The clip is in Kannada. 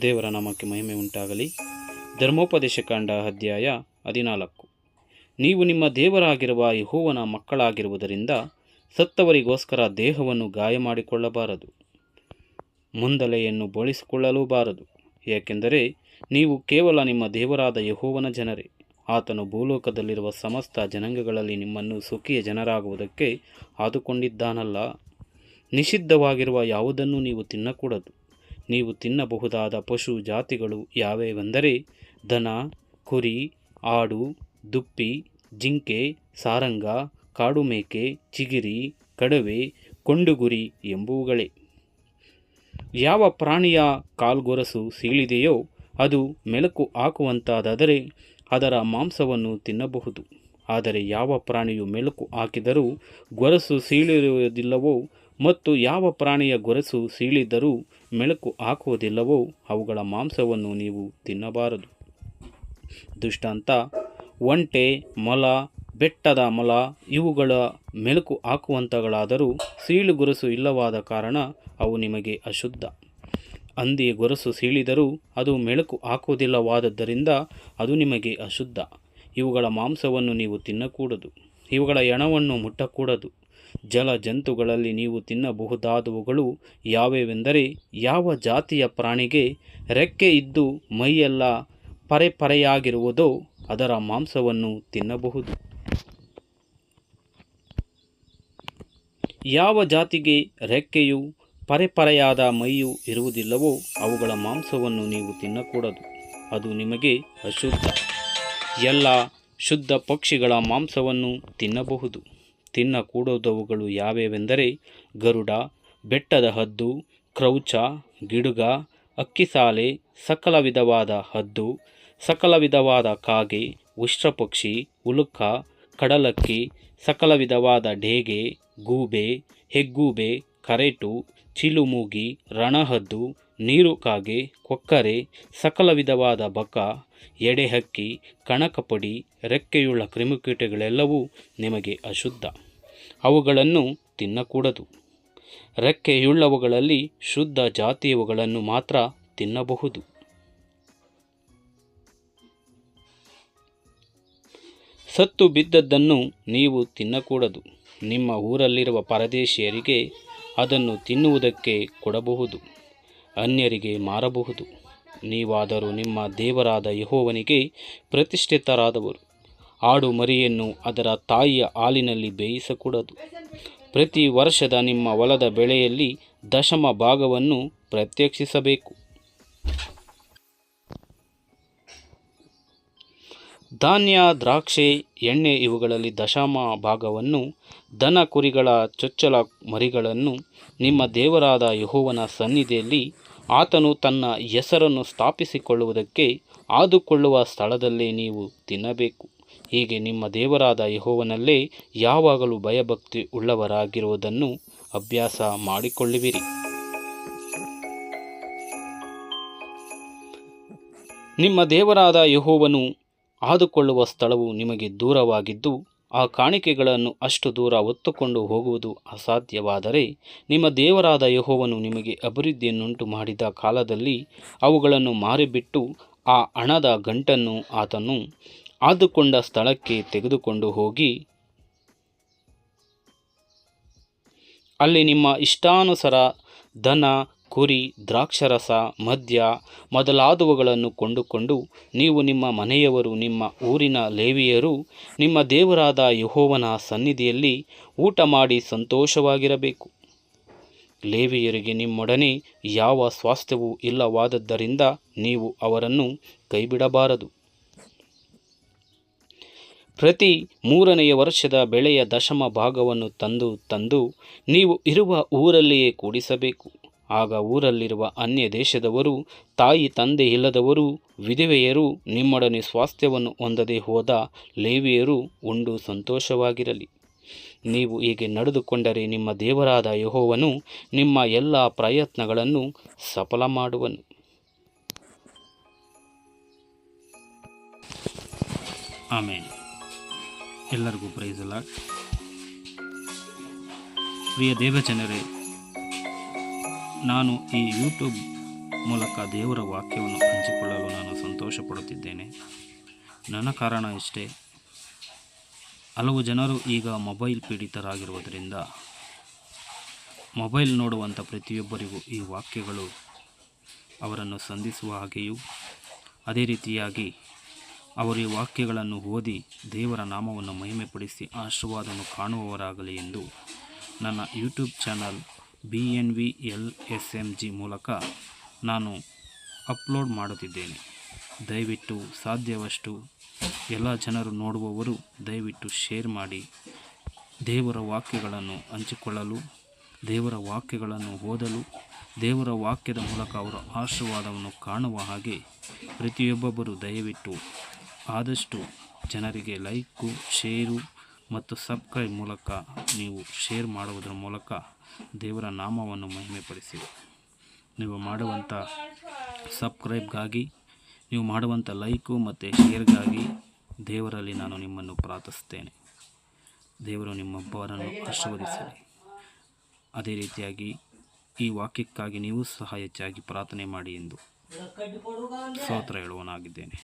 ದೇವರ ನಾಮಕ್ಕೆ ಮಹಿಮೆ ಉಂಟಾಗಲಿ. ಧರ್ಮೋಪದೇಶ ಕಾಂಡ ಅಧ್ಯಾಯ ಹದಿನಾಲ್ಕು. ನೀವು ನಿಮ್ಮ ದೇವರಾಗಿರುವ ಯಹೋವನ ಮಕ್ಕಳಾಗಿರುವುದರಿಂದ ಸತ್ತವರಿಗೋಸ್ಕರ ದೇಹವನ್ನು ಗಾಯ ಮಾಡಿಕೊಳ್ಳಬಾರದು. ಮುಂದಲೆಯನ್ನು ಬೋಳಿಸಿಕೊಳ್ಳಲೂಬಾರದು. ಏಕೆಂದರೆ ನೀವು ಕೇವಲ ನಿಮ್ಮ ದೇವರಾದ ಯಹೋವನ ಜನರೇ. ಆತನು ಭೂಲೋಕದಲ್ಲಿರುವ ಸಮಸ್ತ ಜನಾಂಗಗಳಲ್ಲಿ ನಿಮ್ಮನ್ನು ಸುಖಿಯ ಜನರಾಗುವುದಕ್ಕೆ ಆದುಕೊಂಡಿದ್ದಾನಲ್ಲ. ನಿಷಿದ್ಧವಾಗಿರುವ ಯಾವುದನ್ನು ನೀವು ತಿನ್ನಕೂಡದು. ನೀವು ತಿನ್ನಬಹುದಾದ ಪಶು ಜಾತಿಗಳು ಯಾವ್ಯಾವೆಂದರೆ ದನ, ಕುರಿ, ಆಡು, ದುಪ್ಪಿ, ಜಿಂಕೆ, ಸಾರಂಗ, ಕಾಡುಮೇಕೆ, ಚಿಗಿರಿ, ಕಡವೆ, ಕೊಂಡುಗುರಿ ಎಂಬುವುಗಳೇ. ಯಾವ ಪ್ರಾಣಿಯ ಕಾಲ್ಗೊರಸು ಸೀಳಿದೆಯೋ ಅದು ಮೆಲುಕು ಹಾಕುವಂತಾದರೆ ಅದರ ಮಾಂಸವನ್ನು ತಿನ್ನಬಹುದು. ಆದರೆ ಯಾವ ಪ್ರಾಣಿಯು ಮೆಲುಕು ಹಾಕಿದರೂ ಗೊರಸು ಸೀಳಿರುವುದಿಲ್ಲವೋ ಮತ್ತು ಯಾವ ಪ್ರಾಣಿಯ ಗೊರಸು ಸೀಳಿದರೂ ಮೆಳಕು ಹಾಕುವುದಿಲ್ಲವೋ ಅವುಗಳ ಮಾಂಸವನ್ನು ನೀವು ತಿನ್ನಬಾರದು. ದೃಷ್ಟಾಂತ, ಒಂಟೆ, ಮೊಲ, ಬೆಟ್ಟದ ಮೊಲ, ಇವುಗಳ ಮೆಲುಕು ಹಾಕುವಂತಗಳಾದರೂ ಸೀಳು ಗೊರಸು ಇಲ್ಲವಾದ ಕಾರಣ ಅವು ನಿಮಗೆ ಅಶುದ್ಧ. ಅಂದಿ ಗೊರಸು ಸೀಳಿದರೂ ಅದು ಮೆಲುಕು ಹಾಕುವುದಿಲ್ಲವಾದದ್ದರಿಂದ ಅದು ನಿಮಗೆ ಅಶುದ್ಧ. ಇವುಗಳ ಮಾಂಸವನ್ನು ನೀವು ತಿನ್ನಕೂಡದು. ಇವುಗಳ ಎಣವನ್ನು ಮುಟ್ಟಕೂಡದು. ಜಲ ಜಂತುಗಳಲ್ಲಿ ನೀವು ತಿನ್ನಬಹುದಾದವುಗಳು ಯಾವ್ಯಾವೆಂದರೆ ಯಾವ ಜಾತಿಯ ಪ್ರಾಣಿಗೆ ರೆಕ್ಕೆ ಇದ್ದು ಮೈಯೆಲ್ಲ ಪರೆಪರೆಯಾಗಿರುವುದೋ ಅದರ ಮಾಂಸವನ್ನು ತಿನ್ನಬಹುದು. ಯಾವ ಜಾತಿಗೆ ರೆಕ್ಕೆಯು ಪರೆಪರೆಯಾದ ಮೈಯು ಇರುವುದಿಲ್ಲವೋ ಅವುಗಳ ಮಾಂಸವನ್ನು ನೀವು ತಿನ್ನಕೂಡದು. ಅದು ನಿಮಗೆ ಅಶುದ್ಧ. ಎಲ್ಲ ಶುದ್ಧ ಪಕ್ಷಿಗಳ ಮಾಂಸವನ್ನು ತಿನ್ನಬಹುದು. ತಿನ್ನಕೂಡದವುಗಳು ಯಾವ್ಯಾವೆಂದರೆ ಗರುಡ, ಬೆಟ್ಟದ ಹದ್ದು, ಕ್ರೌಚ, ಗಿಡುಗ ಅಕ್ಕಿಸಾಲೆ ಸಕಲ ವಿಧವಾದ ಹದ್ದು, ಸಕಲ ವಿಧವಾದ ಕಾಗೆ ಉಷ್ಟ್ರಪಕ್ಷಿ ಉಲುಕ, ಕಡಲಕ್ಕಿ, ಸಕಲ ವಿಧವಾದ ಡೇಗೆ, ಗೂಬೆ, ಹೆಗ್ಗೂಬೆ, ಕರೆಟು, ಚಿಲುಮೂಗಿ, ರಣಹದ್ದು, ನೀರು ಕಾಗೆ, ಕೊಕ್ಕರೆ, ಸಕಲ ವಿಧವಾದ ಬಕ ಎಡೆಹಕ್ಕಿ ಕಣಕಪಡಿ ರೆಕ್ಕೆಯುಳ್ಳ ಕ್ರಿಮಿಕೀಟಗಳೆಲ್ಲವೂ ನಿಮಗೆ ಅಶುದ್ಧ. ಅವುಗಳನ್ನು ತಿನ್ನಕೂಡದು. ರೆಕ್ಕೆಯುಳ್ಳವುಗಳಲ್ಲಿ ಶುದ್ಧ ಜಾತಿಯವುಗಳನ್ನು ಮಾತ್ರ ತಿನ್ನಬಹುದು. ಸತ್ತು ಬಿದ್ದದ್ದನ್ನು ನೀವು ತಿನ್ನಕೂಡದು. ನಿಮ್ಮ ಊರಲ್ಲಿರುವ ಪರದೇಶಿಯರಿಗೆ ಅದನ್ನು ತಿನ್ನುವುದಕ್ಕೆ ಕೊಡಬಹುದು. ಅನ್ಯರಿಗೆ ಮಾರಬಹುದು. ನೀವಾದರೂ ನಿಮ್ಮ ದೇವರಾದ ಯಹೋವನಿಗೆ ಪ್ರತಿಷ್ಠಿತರಾದವರು. ಆಡು ಮರಿಯನ್ನು ಅದರ ತಾಯಿಯ ಹಾಲಿನಲ್ಲಿ ಬೇಯಿಸಕೂಡದು. ಪ್ರತಿ ವರ್ಷದ ನಿಮ್ಮ ಹೊಲದ ಬೆಳೆಯಲ್ಲಿ ದಶಮ ಭಾಗವನ್ನು ಪ್ರತ್ಯಕ್ಷಿಸಬೇಕು ಧಾನ್ಯ, ದ್ರಾಕ್ಷೆ, ಎಣ್ಣೆ ಇವುಗಳಲ್ಲಿ ದಶಮ ಭಾಗವನ್ನು ದನ ಕುರಿಗಳ ಚೊಚ್ಚಲ ಮರಿಗಳನ್ನು ನಿಮ್ಮ ದೇವರಾದ ಯಹೋವನ ಸನ್ನಿಧಿಯಲ್ಲಿ ಆತನು ತನ್ನ ಹೆಸರನ್ನು ಸ್ಥಾಪಿಸಿಕೊಳ್ಳುವುದಕ್ಕೆ ಆದುಕೊಳ್ಳುವ ಸ್ಥಳದಲ್ಲೇ ನೀವು ತಿನ್ನಬೇಕು. ಹೀಗೆ ನಿಮ್ಮ ದೇವರಾದ ಯಹೋವನಲ್ಲೇ ಯಾವಾಗಲೂ ಭಯಭಕ್ತಿ ಉಳ್ಳವರಾಗಿರುವುದನ್ನು ಅಭ್ಯಾಸ ಮಾಡಿಕೊಳ್ಳುವಿರಿ. ನಿಮ್ಮ ದೇವರಾದ ಯಹೋವನು ಆದುಕೊಳ್ಳುವ ಸ್ಥಳವು ನಿಮಗೆ ದೂರವಾಗಿದ್ದು ಆ ಕಾಣಿಕೆಗಳನ್ನು ಅಷ್ಟು ದೂರ ಹೊತ್ತುಕೊಂಡು ಹೋಗುವುದು ಅಸಾಧ್ಯವಾದರೆ ನಿಮ್ಮ ದೇವರಾದ ಯಹೋವನು ನಿಮಗೆ ಅಭಿವೃದ್ಧಿಯನ್ನುಂಟು ಮಾಡಿದ ಕಾಲದಲ್ಲಿ ಅವುಗಳನ್ನು ಮಾರಿಬಿಟ್ಟು ಆ ಹಣದ ಗಂಟನ್ನು ಆತನು ಆದುಕೊಂಡ ಸ್ಥಳಕ್ಕೆ ತೆಗೆದುಕೊಂಡು ಹೋಗಿ, ಅಲ್ಲಿ ನಿಮ್ಮ ಇಷ್ಟಾನುಸಾರ ದನ ಕುರಿ, ದ್ರಾಕ್ಷರಸ, ಮದ್ಯ ಮೊದಲಾದವುಗಳನ್ನು ಕೊಂಡುಕೊಂಡು ನೀವು ನಿಮ್ಮ ಮನೆಯವರು, ನಿಮ್ಮ ಊರಿನ ಲೇವಿಯರು, ನಿಮ್ಮ ದೇವರಾದ ಯಹೋವನ ಸನ್ನಿಧಿಯಲ್ಲಿ ಊಟ ಮಾಡಿ ಸಂತೋಷವಾಗಿರಬೇಕು. ಲೇವಿಯರಿಗೆ ನಿಮ್ಮೊಡನೆ ಯಾವ ಸ್ವಾಸ್ಥ್ಯವೂ ಇಲ್ಲವಾದದ್ದರಿಂದ ನೀವು ಅವರನ್ನು ಕೈಬಿಡಬಾರದು. ಪ್ರತಿ ಮೂರನೆಯ ವರ್ಷದ ಬೆಳೆಯ ದಶಮ ಭಾಗವನ್ನು ತಂದು ತಂದು ನೀವು ಇರುವ ಊರಲ್ಲಿಯೇ ಕೂಡಿಸಬೇಕು. ಆಗ ಊರಲ್ಲಿರುವ ಅನ್ಯ ದೇಶದವರು ತಾಯಿ ತಂದೆ ಇಲ್ಲದವರು, ವಿಧವೆಯರು ನಿಮ್ಮೊಡನೆ ಸ್ವಾಸ್ಥ್ಯವನ್ನು ಹೊಂದದೆ ಹೋದ ಲೇವಿಯರು ಉಂಡು ಸಂತೋಷವಾಗಿರಲಿ. ನೀವು ಹೀಗೆ ನಡೆದುಕೊಂಡರೆ ನಿಮ್ಮ ದೇವರಾದ ಯಹೋವನು ನಿಮ್ಮ ಎಲ್ಲ ಪ್ರಯತ್ನಗಳನ್ನು ಸಫಲ ಮಾಡುವನು. ಆಮೇಲೆ ಎಲ್ಲರಿಗೂ ಪ್ರೈಸ್ ಅಲ್ಲ ಪ್ರಿಯ ದೇವಜನರೇ ನಾನು ಈ ಯೂಟ್ಯೂಬ್ ಮೂಲಕ ದೇವರ ವಾಕ್ಯವನ್ನು ಹಂಚಿಕೊಳ್ಳಲು ನಾನು ಸಂತೋಷ ಪಡುತ್ತಿದ್ದೇನೆ ನನ್ನ ಕಾರಣ ಇಷ್ಟೇ. ಹಲವು ಜನರು ಈಗ ಮೊಬೈಲ್ ಪೀಡಿತರಾಗಿರುವುದರಿಂದ ಮೊಬೈಲ್ ನೋಡುವಂಥ ಪ್ರತಿಯೊಬ್ಬರಿಗೂ ಈ ವಾಕ್ಯಗಳು ಅವರನ್ನು ಸಂಧಿಸುವ ಹಾಗೆಯೂ ಅದೇ ರೀತಿಯಾಗಿ ಅವರು ಈ ವಾಕ್ಯಗಳನ್ನು ಓದಿ ದೇವರ ನಾಮವನ್ನು ಮಹಿಮೆಪಡಿಸಿ ಆಶೀರ್ವಾದವನ್ನು ಕಾಣುವವರಾಗಲಿ ಎಂದು ನನ್ನ YouTube channel B N V L S M G ಮೂಲಕ ನಾನು ಅಪ್ಲೋಡ್ ಮಾಡುತ್ತಿದ್ದೇನೆ. ದಯವಿಟ್ಟು ಸಾಧ್ಯವಷ್ಟು ಎಲ್ಲ ಜನರು ನೋಡುವವರು ದಯವಿಟ್ಟು ಶೇರ್ ಮಾಡಿ. ದೇವರ ವಾಕ್ಯಗಳನ್ನು ಹಂಚಿಕೊಳ್ಳಲು, ದೇವರ ವಾಕ್ಯಗಳನ್ನು ಓದಲು, ದೇವರ ವಾಕ್ಯದ ಮೂಲಕ ಅವರ ಆಶೀರ್ವಾದವನ್ನು ಕಾಣುವ ಹಾಗೆ ಪ್ರತಿಯೊಬ್ಬೊಬ್ಬರು ದಯವಿಟ್ಟು ಆದಷ್ಟು ಜನರಿಗೆ ಲೈಕು, ಶೇರು ಮತ್ತು ಸಬ್ಸ್ಕ್ರೈಬ್ ಮೂಲಕ ನೀವು ಶೇರ್ ಮಾಡುವುದರ ಮೂಲಕ ದೇವರ ನಾಮವನ್ನು ಮಹಿಮೆಪಡಿಸಿ. ನೀವು ಮಾಡುವಂಥ ಸಬ್ಸ್ಕ್ರೈಬ್ಗಾಗಿ ನೀವು ಮಾಡುವಂಥ ಲೈಕು ಮತ್ತು ಶೇರ್ಗಾಗಿ ದೇವರಲ್ಲಿ ನಾನು ನಿಮ್ಮನ್ನು ಪ್ರಾರ್ಥಿಸ್ತೇನೆ ದೇವರು ನಿಮ್ಮ ನಿಮ್ಮೊಬ್ಬರನ್ನು ಆಶೀರ್ವದಿಸಲಿ. ಅದೇ ರೀತಿಯಾಗಿ ಈ ವಾಕ್ಯಕ್ಕಾಗಿ ನೀವು ಸಹ ಹೆಚ್ಚಾಗಿ ಪ್ರಾರ್ಥನೆ ಮಾಡಿ ಎಂದು ಸ್ತೋತ್ರ ಹೇಳುವನಾಗಿದ್ದೇನೆ